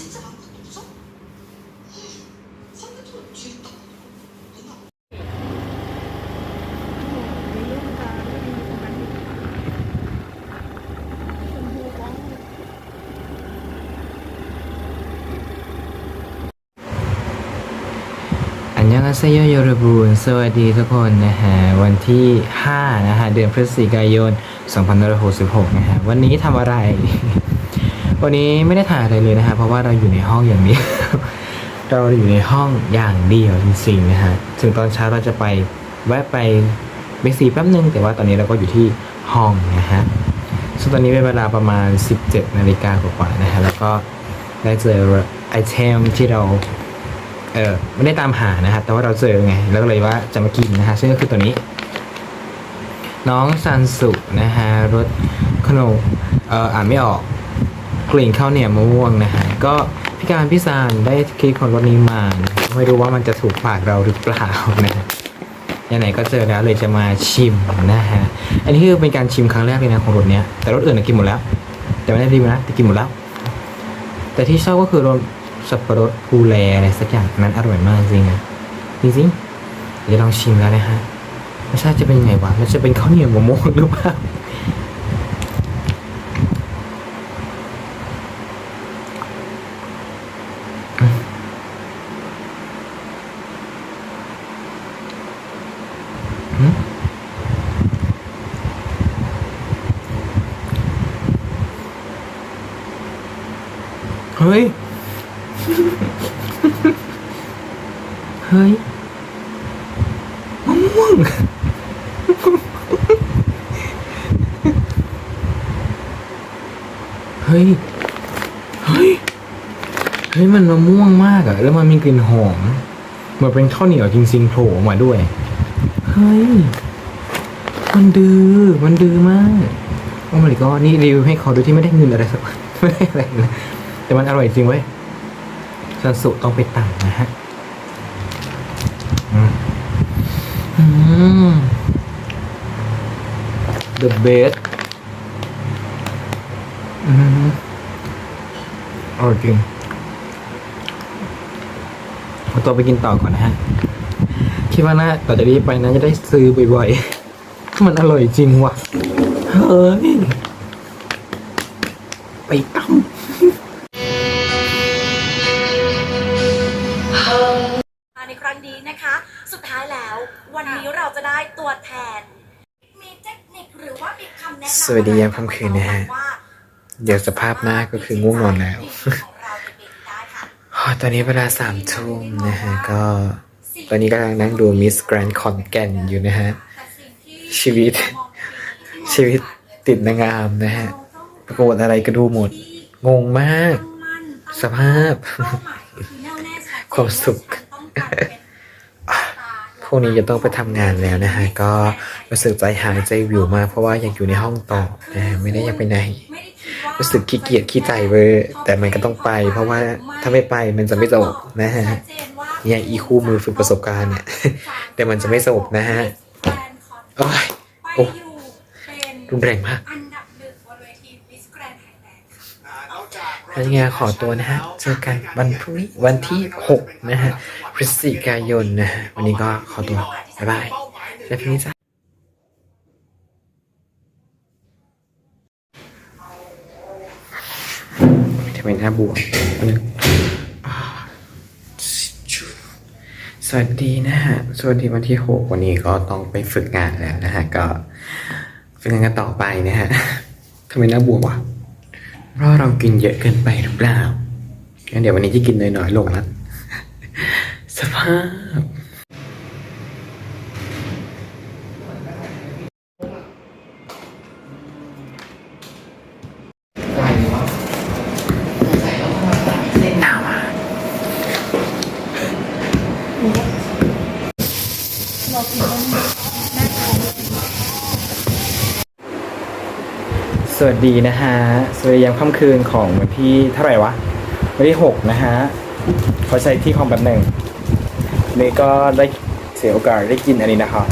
ฉันจะเอาประตูซยฉัยยโรบูนสวัสดีทุกคนนะฮะ วันที่ 5 นะฮะ เดือนพฤศจิกายน 2566 นะฮะ วันนี้ทำอะไร วันนี้ไม่ได้ถ่ายอะไรเลยนะฮะเพราะว่าเราอยู่ในห้องอย่างเดียวเราอยู่ในห้องอย่างเดียวจริงๆนะฮะถึงตอนเช้าเราจะไปแวะไปเบกซีแป๊บนึง แต่ว่าตอนนี้เราก็อยู่ที่ห้องนะฮะซึ่งตอนนี้เป็นเวลาประมาณ 17นาฬิกากว่าๆนะฮะแล้วก็ได้เจอไอเทมที่เราเออไม่ได้ตามหานะฮะแต่ว่าเราเจอไง แล้วก็เลยว่าจะมากินนะฮะซึ่งก็คือตัวนี้ น้องซันสุนะฮะรสขนมเอออ่านไม่ออก กลิ่นข้าวเหนียวมะม่วงนะฮะก็พี่การพี่ซานได้คิดคนรสนี้มานะไม่รู้ว่ามันจะถูกปากเราหรือเปล่านะยังไหนก็เจอแล้วเลยจะมาชิมนะฮะอันนี้คือเป็นการชิมครั้งแรกเลยนะของรสเนี้ยแต่รสอื่นนะกินหมดแล้ว แต่ไม่ได้รีวิวนะแต่กินหมดแล้ว แต่ที่ชอบก็คือรสสับปะรดภูแลอะไรสักอย่างนั้นอร่อยมากจริงอะจริงๆเดี๋ยวลองชิมแล้วนะฮะรสชาติจะเป็นยังไงวะมันจะเป็นข้าวเหนียวมะม่วงหรือเปล่า เฮ้ย เฮ้ยมะม่วง เฮ้ย เฮ้ย เฮ้ย มันมะม่วงมากอะแล้วมันมีกลิ่นหอมเหมือนเป็นข้าวเหนียวจริงๆโผล่ออกมาด้วย เฮ้ย มันดื้อ มันดื้อมาก โอ้มาริก็นี่รีวิวให้เขาโดยที่ไม่ได้เงินอะไรสักไม่ได้อะไรนะ แต่มันอร่อยจริงเว้ยสันสุต้องไปต่างนะฮะอืมอืม the best อืมอร่อยจริงเอาตัวไปกินต่อก่อนนะฮะ คิดว่าน่าต่อจากนี้ไปนะจะได้ซื้อบ่อยๆ มันอร่อยจริงว่ะ เฮ้ย ไปตั้ม วัสดียามค่ำคืนนะฮะว่าเดี๋ยวสภาพหน้าก็คือง่วงนอนแล้วของเราเด็กๆได้ค่ะอ๋อตอนนี้เวลาสามทุ่มนะฮะ ก็ ตอนนี้กำลังนั่งดูมิสแกรนด์คอนแกนอยู่นะฮะแต่สิ่งที่ชีวิต ชีวิตติดนางงามนะฮะ ประกวดอะไรก็ดูหมด งงมาก สภาพ ความสุขพ รุ่งนี้จะต้องไปทำงานแล้วนะฮะก็รู้สึกใจหายใจวิวมากเพราะว่าอยากอยู่ในห้องต่อนะฮะไม่ได้อยากไปไหน รู้สึกขี้เกียจขี้ใจเวอร์แต่มันก็ต้องไป เพราะว่าถ้าไม่ไปมันจะไม่จบนะฮะเนี่ยอีคู่มือฝึกประสบการณ์เนี่ยแต่มันจะไม่จบนะฮะโอ้ยโอ้รุนแรงมาก ยังไงขอตัวนะฮะ เจอกันวันพรุ่งนี้วันที่หกนะฮะ พฤศจิกายนนะฮะวันนี้ก็ขอตัว บ๊ายบายแล้วพรุ่งนี้จ้าทำไมหน้าบวมอันนึงอ่าสวัสดีนะฮะ สวัสดีวันที่หกวันนี้ก็ต้องไปฝึกงานแล้วนะฮะ ก็ฝึกงานกันต่อไปนะฮะทำไมหน้าบวมวะ เพราะเรากินเยอะเกินไปหรือเปล่างั้นเดี๋ยววันนี้จะกินน้อยๆลงนะสภาพ หนาวมากส วัสดีนะฮะ สวัสดียามค่ำคืนของวันที่เท่าไหร่วะ วันที่หกนะฮะขอใช้ที่คอมแบบหนึ่งนี่ก็ได้เสียโอกาสได้กินอันนี้นะครับ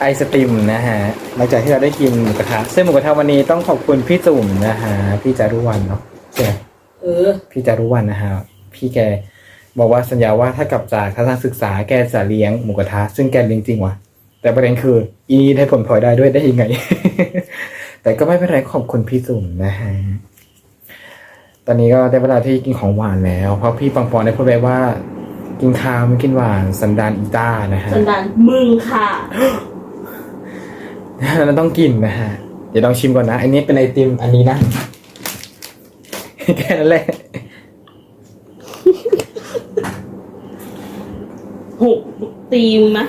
ไอศติมนะฮะ หลังจากที่เราได้กินหมูกระทะซึ่งหมูกระทะวันนี้ต้องขอบคุณพี่จุ่มนะฮะ พี่จารุวรรณเนาะใช่ไหมเออ พี่จารุวันนะฮะ พี่แกบอกว่าสัญญาว่าถ้ากลับจากทัศนศึกษาแกจะเลี้ยงหมูกระทะซึ่งแกเลี้ยงจริงวะแต่ประเด็นคือ อีนี่ได้ผลพลอยได้ด้วยได้ยังไง แต่ก็ไม่เป็นไรขอบคุณพี่สุ่มนะฮะตอนนี้ก็ได้เวลาที่กินของหวานแล้ว เพราะพี่ปังปอนได้พูดไว้ว่า กินข้าวไม่กินหวานสันดานอีต้านะฮะสันดานมึงค่ะเราต้องกินนะฮะ เดี๋ยวลองชิมก่อนนะ อันนี้เป็นไอติมอันนี้นะแค่นั้นแหละหกตีมนะ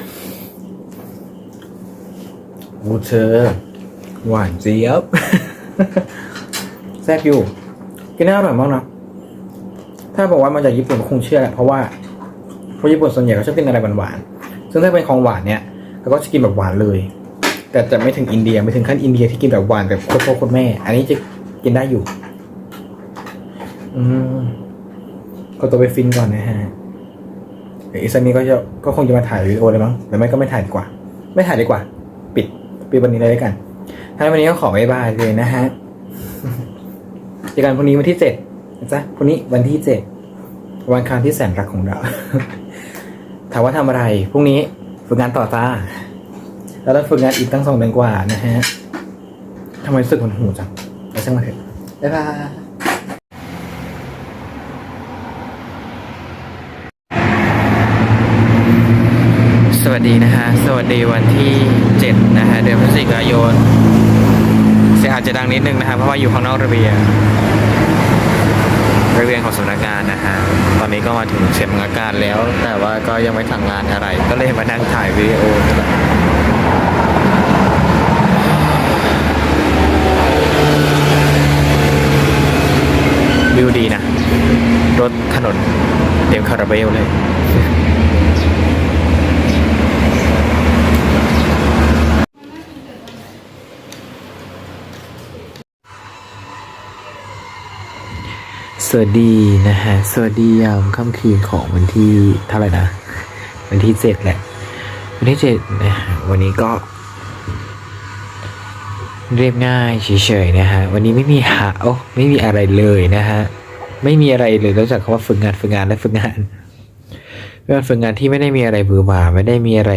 โอ้เธอ หวานเจี๊ยบ แซ่บอยู่ กินน่าอร่อยมากเนะ ถ้าบอกว่ามาจากญี่ปุ่นก็คงเชื่อแหละเพราะว่าเพราะญี่ปุ่นส่วนใหญ่เขาชอบกินอะไรหวานๆซึ่งถ้าเป็นของหวานเนี่ยเราก็จะกินแบบหวานเลย แต่จะไม่ถึงอินเดียไม่ถึงขั้นอินเดียที่กินแบบหวานแบบโคตรพ่อโคตรแม่ อันนี้จะกินได้อยู่ อืมก็ตัวไปฟินก่อนนะฮะอีซันนี้ก็จะก็คงจะมาถ่ายวิดีโอเลยมั้งหรือไม่ก็ไม่ถ่ายดีกว่า ไม่ถ่ายดีกว่า ปิดปิดวันนี้เลยแล้วกัน ถ้าวันนี้ก็ขอบ๊ายบายเลยนะฮะเจอกันพรุ่งนี้วันที่เจ็ดนะจ๊ะพรุ่งนี้วันที่เจ็ดวันคารที่แสนรักของเรา ถามว่าทำอะไรพรุ่งนี้ฝึกงานต่อจ้าแล้วต้องฝึกงานอีกตั้งสองเดือนกว่านะฮะทำไมรู้สึกหดหูจังไปช่างมาเถอะบ๊ายบาย วัสดีนะฮะ สวัสดีวันที่ 7 นะฮะ เดือนพฤศจิกายน เสียงอาจจะดังนิดนึงนะครับเพราะว่าอยู่ข้างนอกระเบียง ระเบียงของสำนักงานนะฮะ ตอนนี้ก็มาถึงเสียงอการแล้ว แต่ว่าก็ยังไม่ทำงานอะไร ก็เลยมานั่งถ่ายวิดีโอนี่แหละวิวดีนะ รถถนนเต็มคาราเบลเลย สวัสดีนะฮะ สวัสดียามค่ำคืนของวันที่เท่าไหร่นะ วันที่เจ็ดแหละ วันที่เจ็ดนะฮะ วันนี้ก็ เรียบง่ายเฉยๆนะฮะ วันนี้ไม่มีหาโอ้ไม่มีอะไรเลยนะฮะ ไม่มีอะไรเลยนอกจากคำว่าฝึกงานฝึกงานและฝึกงานเป็นการฝึกงานที่ไม่ได้มีอะไรบือหวาไม่ได้มีอะไร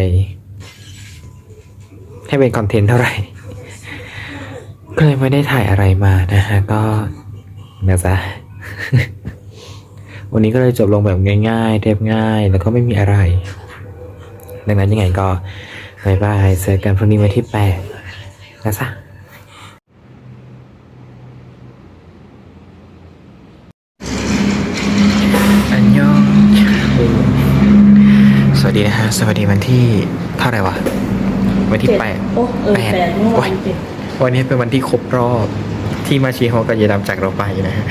ให้เป็นคอนเทนต์เท่าไหร่ ก็เลยไม่ได้ถ่ายอะไรมานะฮะ ก็นะจ๊ะ วันนี้ก็เลยจบลงแบบง่ายๆเรียบง่าย แล้วก็ไม่มีอะไร ดังนั้นยังไงก็บายบายเจอกันพรุ่งนี้วันที่แปดนะจ๊ะอันยองสวัสดีนะฮะ สวัสดีวันที่เท่าไหร่วะ วันที่เจ็ดแปดโอ้เออแปดเมื่อวานเจ็ดวันนี้เป็นวันที่ครบรอบ ที่มาชีฮอกับยายดำจากเราไปนะฮะ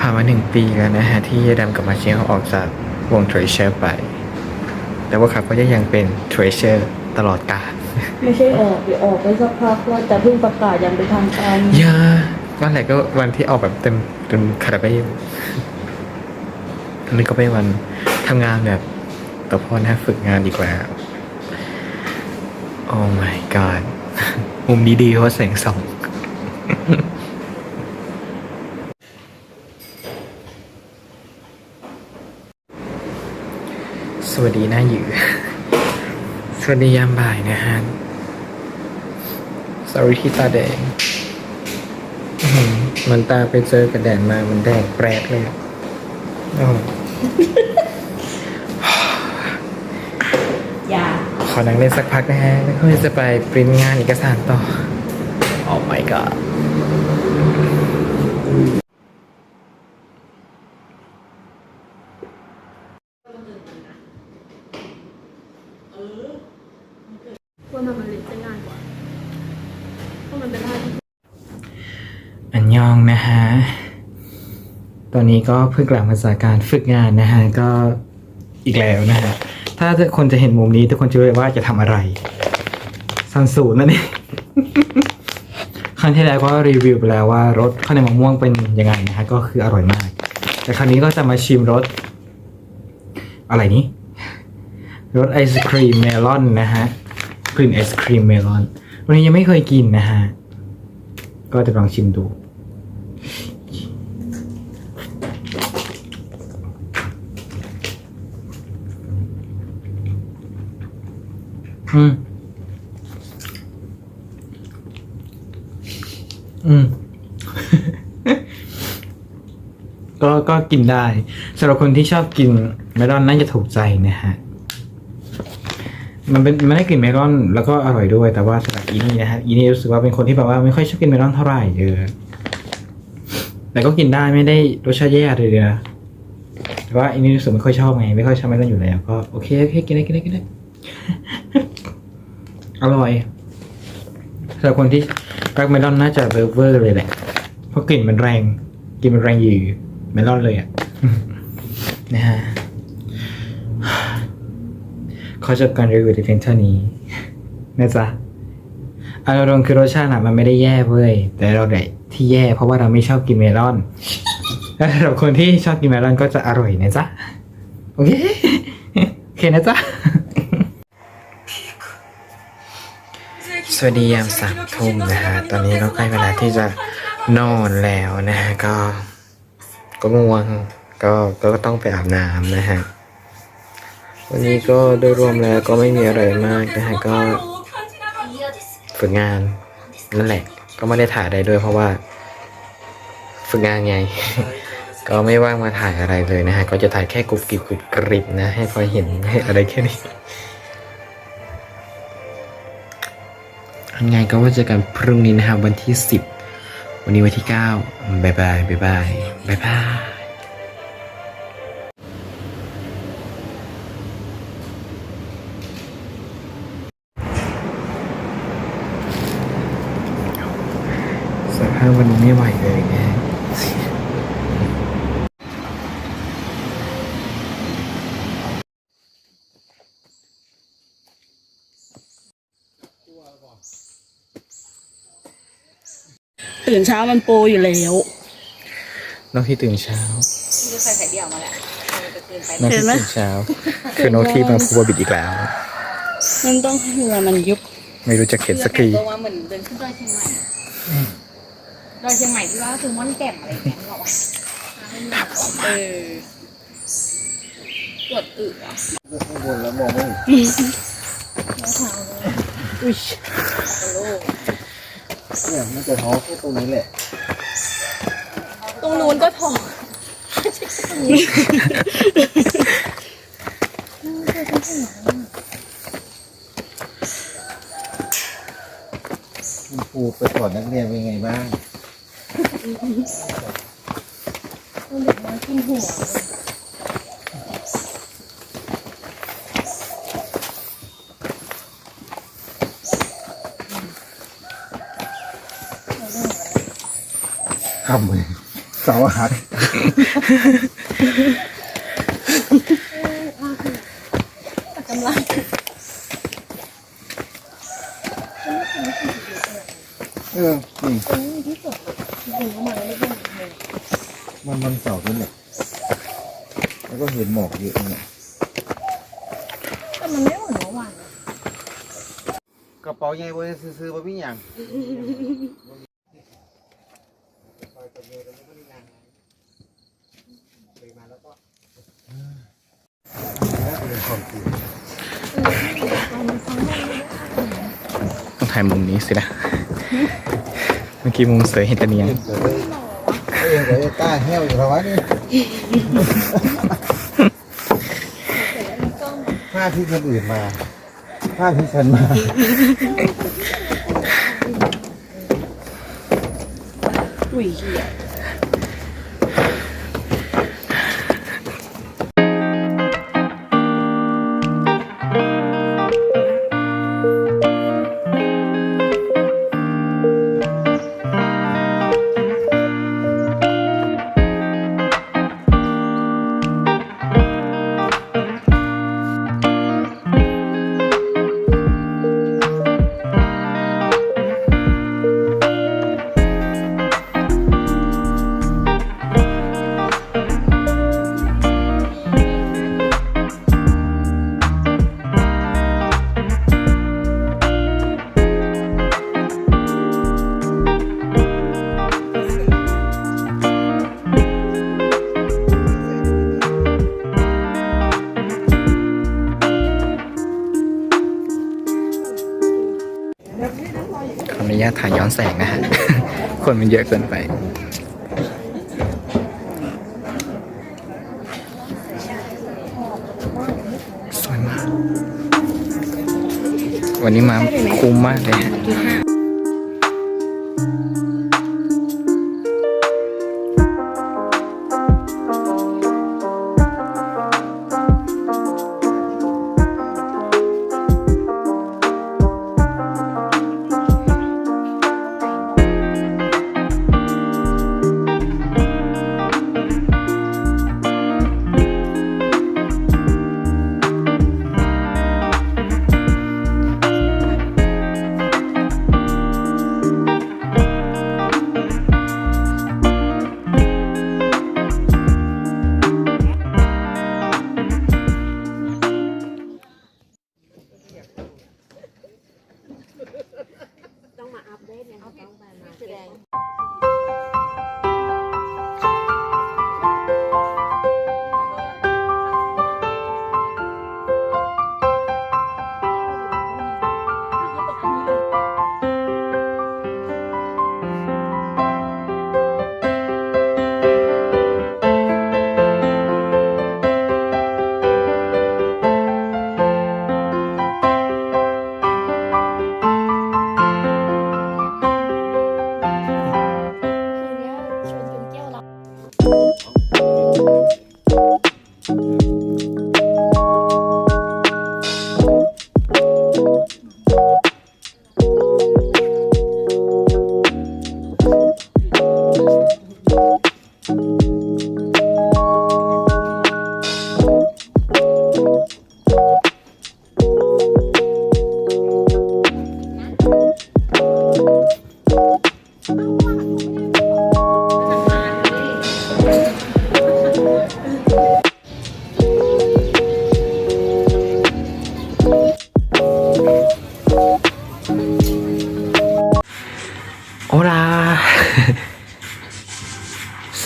ผ่านมาหนึ่งปีแล้วนะฮะที่ยายดำกับมาชีฮอออกจากวง Treasure ไป แต่ว่าเขาก็ยังเป็น Treasure ตลอดกาลไม่ใช่ออกเดี๋ยวออกไปสักพักว่าแต่เพิ่งประกาศอย่างเป็นทางการยาวันไหนก็วันที่ออกแบบเต็มเต็มคาราเบลอันนี้ก็เป็นวันทำงานแบบต่อพ่อนะฝึกงานดีกว่า โอ้ my god มุมนี้ดีเพราะว่าแสงส่อง สวัสดีหน้าหยือ สวัสดียามบ่ายนะฮะ sorry ที่ตาแดงอื้อหือมันตาไปเจอกับแดดมา มันแดงแปรดเลยอะโอ้อย่า ขอนั่งเล่นสักพักนะฮะ แล้วก็จะไปปริ้นงานเอกสารต่อโอ้ my god ว่ามันมันเรียนได้ง่ายกว่าเพราะมันเป็อันยองนะฮะ ตอนนี้ก็เพิ่งกลับมาจากการฝึกงานนะฮะ ก็อีกแล้วนะฮะ ถ้าทุกคนจะเห็นมุมนี้ทุกคนจะรู้เลยว่าจะทำอะไรซันสูนั่นเอง ครั้งที่แล้วก็รีวิวไปแล้วว่ารสข้าวเหนียวมะม่วงเป็นยังไงนะฮะก็คืออร่อยมาก แต่ครั้งนี้ก็จะมาชิมรสอะไรนี้รสไอศครีมเมลอนนะฮะกลิ่นไอศครีมเมลอน วันนี้ยังไม่เคยกินนะฮะ ก็จะลองชิมดู อืม อืม ก็ก็กินได้สำหรับคนที่ชอบกินเมลอนน่าจะถูกใจนะฮะมันเป็นมันได้กลิ่นเมลอนแล้วก็อร่อยด้วย แต่ว่าสำหรับอีนี่นะฮะอีนี่รู้สึกว่าเป็นคนที่แบบว่าไม่ค่อยชอบกินเมลอนเท่าไหร่เออแต่ก็กินได้ไม่ได้รสชาติแย่เลยนะแต่ว่าอีนี่รู้สึกไม่ค่อยชอบไง ไม่ค่อยชอบเมลอนอยู่แล้ว ก็โอเคโอเคกินได้กินได้กินได้อร่อยสำหรับคนที่ รักเมลอนน่าจะเวอร์เวอร์เลยแหละ เพราะกลิ่นมันแรงกลิ่นมันแรงอยู่เมลอนเลยอะนะฮะขอจบการรีวิวแต่เพียงเท่านี้นะจ๊ะอารมณ์คือรสชาติอะมันไม่ได้แย่เว้ยแต่เราแหละที่แย่เพราะว่าเราไม่ชอบกินเมลอนแล้วสำหรับคนที่ชอบกินเมลอนก็จะอร่อยนะจ๊ะโอเคโอเคนะจ๊ะ สวัสดียามสามทุ่มนะฮะ ตอนนี้ก็ใกล้เวลาที่จะนอนแล้วนะฮะ ก็ ก็ง่วง ก็ ก็ต้องไปอาบน้ำนะฮะ วันนี้ก็โดยรวมแล้วก็ไม่มีอะไรมากนะฮะ ก็ฝึกงานนั่นแหละ ก็ไม่ได้ถ่ายอะไรด้วยเพราะว่า ฝึกงานไง ก็ไม่ว่างมาถ่ายอะไรเลยนะฮะ ก็จะถ่ายแค่กรุบกริบกรุบกริบนะ ให้พอเห็นให้อะไรแค่นี้ งไงก็ว่าเจอกันพรุ่งนี้นะครับวันที่สิบวันนี้วันที่เก้าบายบายบายบายบายบายสภาพวันนี้ไม่ไหวเลยนะ ตื่นเช้ามันโปรอยู่แล้วนกที่ตื่นเช้าคือใส่ใส่เดี่ยวมาแหละมันจะเกินไปนกที่ตื่นเช้า คือนกที่มาพูดว่าบิดอีกแล้ว มันต้องให้เวลามันยุบ ไม่รู้จะเข็นสักทีตัวมาเหมือนเดินขึ้นดอยเชียงใหม่ดอยเชียงใหม่ที่ว่าคือม่อนแก่มอะไรอย่างเงี้ยหรอวะเออปวดอึอะอุ้ย เนี่ยมันจะท้อแค่ตรงนี้แหละ ตรงนู้นก็พอคุณครูไปสอนนักเรียนเป็นไงบ้างทำเลย เสาหักเออนี่มันมันเสาต้นเนี่ยแล้วก็เห็นหมอกเยอะเนี่ยแต่มันไม่เหมือนเมื่อวานกระเป๋าใหญ่บนซื้อๆมา พี่ยังต้องถ่ายมุมนี้สินะ เมื่อกี้มุมเสือเห็นแตะเนียงเดี๋ยวเลยเอ้ยเดี๋ยวจะกล้าแห้วอยู่แล้ววะนี่ภาพที่คนอื่นมาภาพที่ฉันมาอุ้ยเหี้ย อนแสงนะฮะ คนมันเยอะเกินไป สวยมาก วันนี้มาคุ้มมากเลยฮะ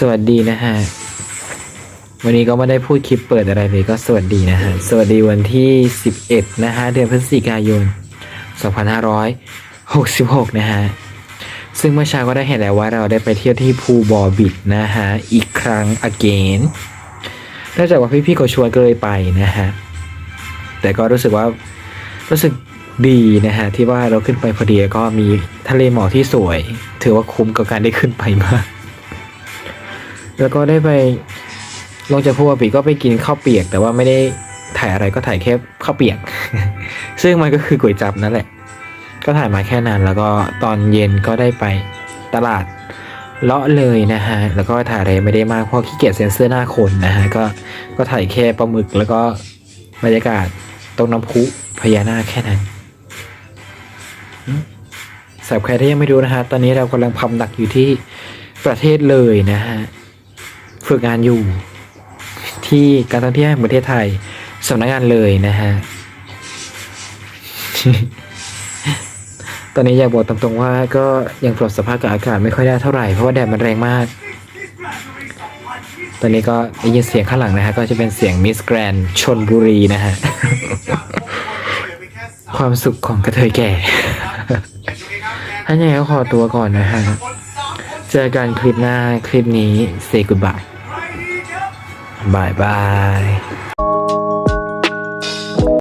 สวัสดีนะฮะ วันนี้ก็ไม่ได้พูดคลิปเปิดอะไรเลยก็สวัสดีนะฮะ สวัสดีวันที่ 11 นะฮะ เดือนพฤศจิกายน 2566 นะฮะ ซึ่งเมื่อเช้าก็ได้เห็นแล้วว่าเราได้ไปเที่ยวที่ภูบอบิดนะฮะ อีกครั้ง again นองจากว่าพี่ๆก็ชวนก็เลยไปนะฮะ แต่ก็รู้สึกว่ารู้สึกดีนะฮะ ที่ว่าเราขึ้นไปพอดีก็มีทะเลหมอกที่สวย ถือว่าคุ้มกับการได้ขึ้นไปมาก แล้วก็ได้ไปลงจากภูวปีก็ไปกินข้าวเปียก แต่ว่าไม่ได้ถ่ายอะไรก็ถ่ายแค่ข้าวเปียก ซึ่งมันก็คือก๋วยจับนั่นแหละ ก็ถ่ายมาแค่นั้นแล้วก็ตอนเย็นก็ได้ไปตลาดเลาะเลยนะฮะ แล้วก็ถ่ายอะไรไม่ได้มากเพราะขี้เกียจเซ็นเซอร์หน้าคนนะฮะ ก็ก็ถ่ายแค่ปลาหมึกแล้วก็บรรยากาศตรงน้ำพุพญานาคแค่นั้นอืมสำหรับใครที่ยังไม่รู้นะฮะ ตอนนี้เรากำลังพำนักอยู่ที่ประเทศเลยนะฮะ ฝึกงานอยู่ที่การท่องเที่ยวแห่งประเทศไทยสำนักงานเลยนะฮะ ตอนนี้อยากบอกตรงๆว่าก็ยังปรับสภาพกับอากาศไม่ค่อยได้เท่าไหร่ เพราะว่าแดดมันแรงมาก ตอนนี้ก็ได้ยินเสียงข้างหลังนะฮะ ก็จะเป็นเสียงมิสแกรนชนบุรีนะฮะ ความสุขของกระเทยแก่ถ้าอย่างนั้ก็ขอตัวก่อนนะฮะ เจอกันคลิปหน้าคลิปนี้ say goodbye บายบาย